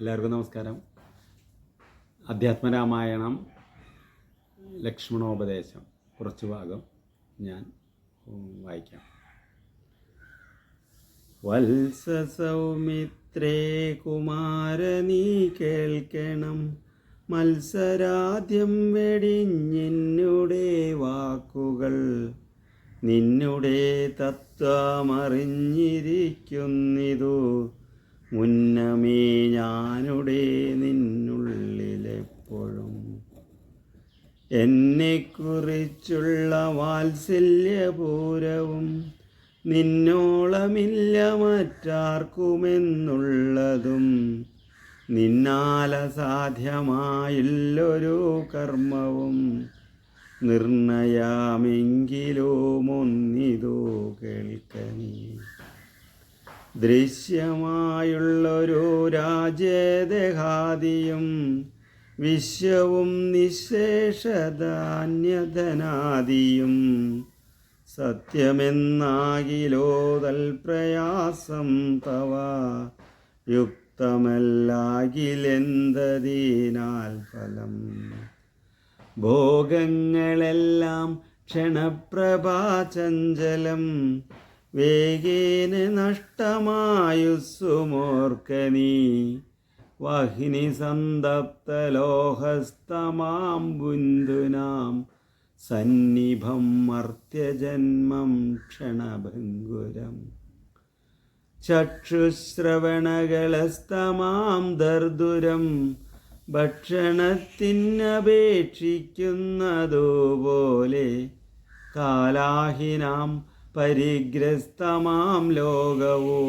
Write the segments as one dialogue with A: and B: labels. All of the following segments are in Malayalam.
A: എല്ലാവർക്കും നമസ്കാരം. അധ്യാത്മരാമായണം ലക്ഷ്മണോപദേശം കുറച്ച് ഭാഗം ഞാൻ വായിക്കാം. വത്സസൗമിത്രേ സൗമിത്രേ നീ കേൾക്കണം. മത്സരാദ്യം വെടിഞ്ഞിന്നുടെ വാക്കുകൾ നിന്നുടെ തത്വമറിഞ്ഞിരിക്കുന്നിതു. മുന്നമേ ഞാനുടെ നിന്നുള്ളിലെപ്പോഴും. എന്നെക്കുറിച്ചുള്ള വാത്സല്യപൂരവും നിന്നോളമില്ല മറ്റാർക്കുമെന്നുള്ളതും നിന്നാലസാധ്യമായില്ലൊരു കർമ്മവും നിർണയാമെങ്കിലോ മൊന്നിതോ കേൾക്കനീ ദൃശ്യമായുള്ളൊരു രാജ്യദേഹാദിയും വിശ്വവും നിശേഷധാന്യധനാദിയും സത്യമെന്നാകിലോ തൽപ്രയാസം തവ യുക്തമല്ലാകിലെന്തതിനാൽ ഫലം? ഭോഗങ്ങളെല്ലാം ക്ഷണപ്രഭാചഞ്ചലം വേഗേന നഷ്ടമായുസ്സുമോർക്കനീ വഹിനി സന്തപ്തലോഹസ്തമാം ബുന്ധുനാം സന്നിഭം മർത്യജന്മം ക്ഷണഭംഗുരം ചക്ഷുശ്രവണകളസ്തമാം ദർദുരം. ഭക്ഷണത്തിനപേക്ഷിക്കുന്നതുപോലെ കാലാഹിനാം പരിഗ്രസ്തമാം ലോകവോ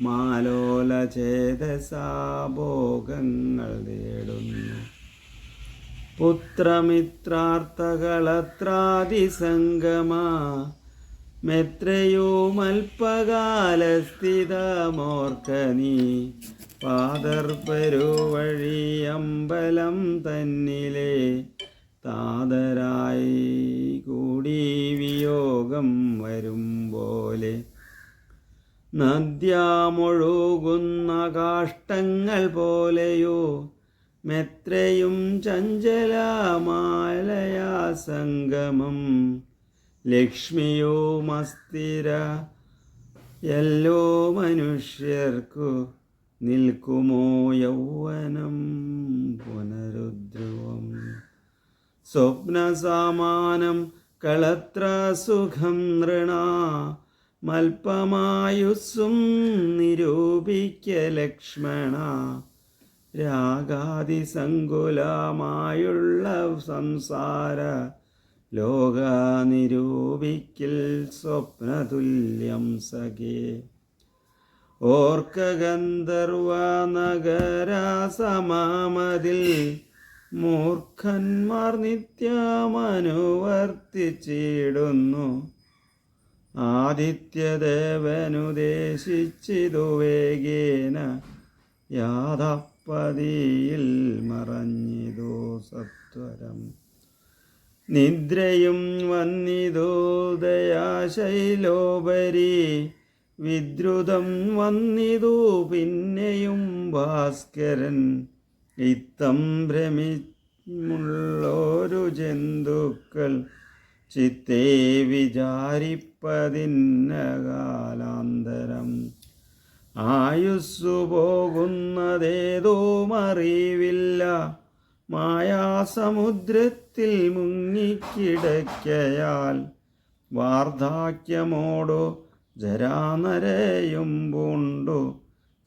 A: മാലോല ചേതസാഭോഗങ്ങൾ നേടുന്നു. പുത്രമിത്രാർത്ഥകളത്രാതിസംഗമ മെത്രയോ മൽപ്പകാലസ്ഥിതമോർക്കനീ പാതർപ്പരുവഴി അമ്പലം തന്നിലെ താതരായി നദ്യാമൊഴുകുന്ന കാഷ്ടങ്ങൾ പോലെയോ മെത്രയും ചഞ്ചലമാലയാ സംഗമം ലക്ഷ്മിയോ മസ്തിര എല്ലോ മനുഷ്യർക്കു നിൽക്കുമോ യൗവനം പുനരുദ്രവം. സ്വപ്നസാമാനം കളത്ര സുഖം നൃണ മൽപ്പമായുസ്സും നിരൂപിക്ക ലക്ഷ്മണ. രാഗാതിസങ്കുലമായുള്ള സംസാര ലോക നിരൂപിക്കിൽ സ്വപ്നതുല്യം സഖേ. ഓർക്ക ഗന്ധർവ നഗര സമാമതിൽ മൂർഖന്മാർ നിത്യമനുവർത്തിച്ചിടുന്നു. ആദിത്യദേവനുദ്ദേശിച്ചിതു വേഗേന യാതപ്പതിയിൽ മറഞ്ഞിതോ സത്വരം. നിദ്രയും വന്നിതോ ദയാശൈലോപരി വിദ്രുതം വന്നിതു പിന്നെയും ഭാസ്കരൻ. ഇത്തം ഭ്രമിമുള്ളോരു ജന്തുക്കൾ ചിത്തേ വിചാരിപ്പതിന്നകാലാന്തരം ആയുസ്സു പോകുന്നതേതോ അറിവില്ല മായാസമുദ്രത്തിൽ മുങ്ങിക്കിടക്കയാൽ വാർദ്ധക്യമോടോ ജരാനരയും പൂണ്ടു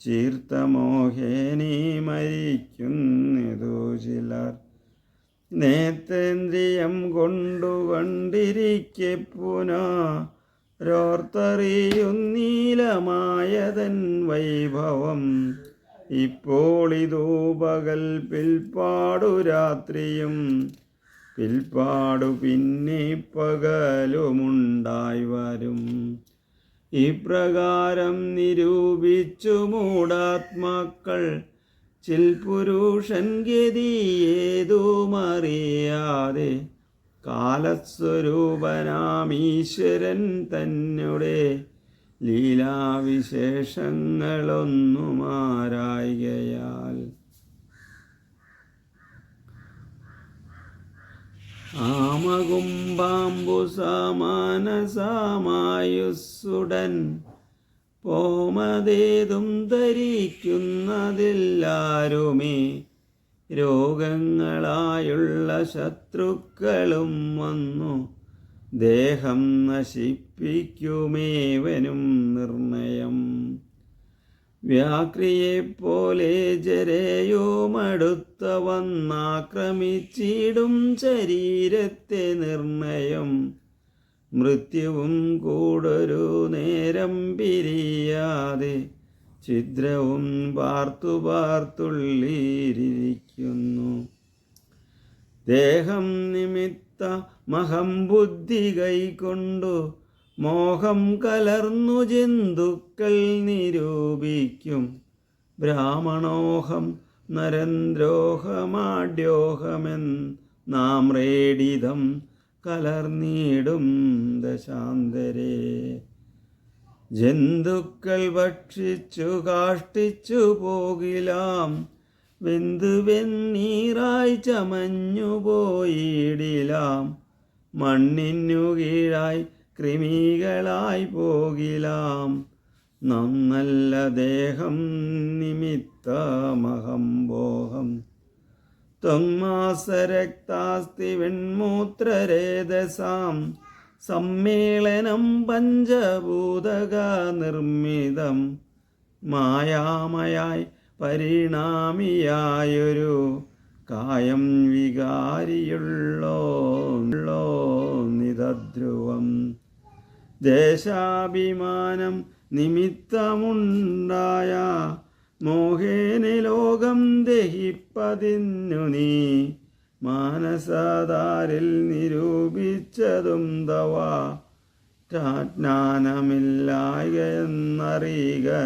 A: ചീർത്തമോഹേനി മരിക്കുന്നിതു ചിലർ. നേത്രേന്ദ്രിയം കൊണ്ടു കണ്ടിരിക്കെ പുനരോർത്തറിയുന്നീലമായതൻ വൈഭവം. ഇപ്പോൾ ഇതോ പകൽ പിൽപ്പാടു രാത്രിയും. പിൽപ്പാടു പിന്നെ പകലുമുണ്ടായി വരും. ഇപ്രകാരം നിരൂപിച്ചു മൂടാത്മാക്കൾ ചിൽ പുരുഷൻ ഗതിയേതുമറിയാതെ കാലസ്വരൂപനാമീശ്വരൻ തന്നെ ലീലാവിശേഷങ്ങളൊന്നുമാരായികയാൽ. ആമകുംബാംബു സമാനസമായുസ്സുടൻ പോമതേതും ധരിക്കുന്നതില്ലാരുമേ. രോഗങ്ങളായുള്ള ശത്രുക്കളും വന്നു. ദേഹം നശിപ്പിക്കുമേവനും നിർണയം. വ്യാക്രിയെപ്പോലെ ജരയോമടുത്ത വന്നാക്രമിച്ചിടും ശരീരത്തെ നിർണയം. മൃത്യുവും കൂടൊരു നേരം പിരിയാതെ ഛിദ്രവും പാർത്തു പാർത്തുള്ളിരിക്കുന്നു ദേഹം നിമിത്ത മഹം ബുദ്ധി കൈക്കൊണ്ടു മോഹം കലർന്നു ജന്തുക്കൾ നിരൂപിക്കും. ബ്രാഹ്മണോഹം നരന്ദ്രോഹമാഡ്യോഹമെൻ നാം റേഡിതം കലർന്നിടും ദശാന്തരേ. ജന്തുക്കൾ ഭക്ഷിച്ചു കാഷ്ടിച്ചു പോകിലാം. വെന്തു വെന്നീറായി ചമഞ്ഞു പോയിടിലാം. മണ്ണിനു കീഴായി കൃമികളായി പോകിലാം. നന്നല്ല ദേഹം നിമിത്തമഹംബോഹം ത്വങ്മാസരക്താസ്തി വെൺമൂത്രരേതസാം സമ്മേളനം പഞ്ചഭൂതക നിർമ്മിതം. മായാമയായി പരിണാമിയായൊരു കായം വികാരിയുള്ളോ നിതദ്രുവം ദേശാഭിമാനം നിമിത്തമുണ്ടായ മോഹേന ലോകം ദഹിപ്പതിന്നു നീ. മാനസതാരിൽ നിരൂപിച്ചതും തവ.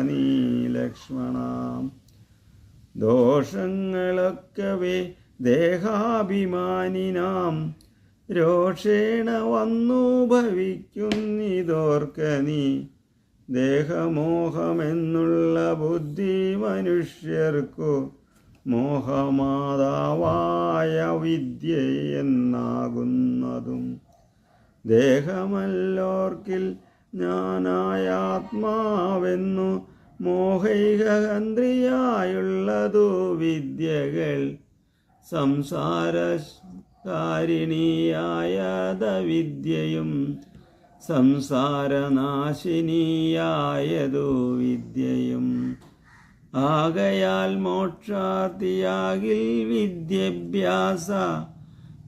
A: നീ ലക്ഷ്മണ. ദോഷങ്ങളൊക്കവേ ദേഹാഭിമാനിനാം. രോഷേണ വന്നു ഭവിക്കുന്നിതോർക്ക നീ. ദേഹമോഹമെന്നുള്ള ബുദ്ധി മനുഷ്യർക്കു മോഹമാതാവായ വിദ്യയെന്നാകുന്നതും ദേഹമല്ലോർക്കിൽ ഞാനായ ആത്മാവെന്നു മോഹൈകന്ദ്രിയായുള്ളതു വിദ്യകൾ. സംസാരകാരിണിയായത വിദ്യയും സംസാരനാശിനിയായതു വിദ്യയും. ആകയാൽ മോക്ഷാർത്ഥിയാകിൽ വിദ്യാഭ്യാസ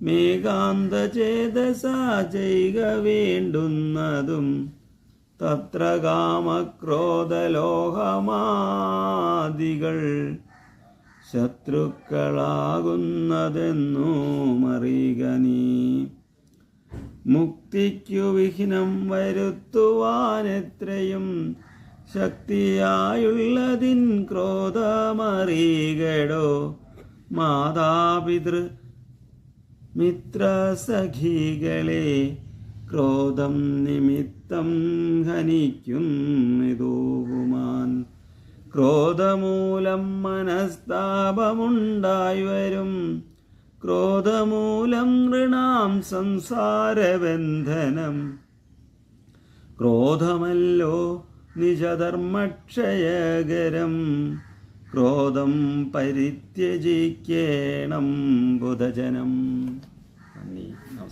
A: മേകാന്തചേതസ ചെയ്യുക വേണ്ടുന്നതും തത്ര കാമക്രോധലോഹമാദികൾ. ശത്രുക്കളാകുന്നതെന്നു മറിയുക നീ. മുക്തിക്കു വിഘ്നം വരുത്തുവാനെത്രയും ശക്തിയായുള്ളതിൻ ക്രോധമറികടോ? മാതാപിതൃ മിത്രസഖികളെ ക്രോധം നിമിത്തം ഹനിക്കും ഇതൂകുമാൻ ക്രോധമൂലം മനസ്താപമുണ്ടായി വരും. ക്രോധമൂലം നൃണാം സംസാരബന്ധനം. ക്രോധമല്ലോ നിജധർമ്മക്ഷയകരം ക്രോധം പരിത്യജിക്കേണം ബുധജനം.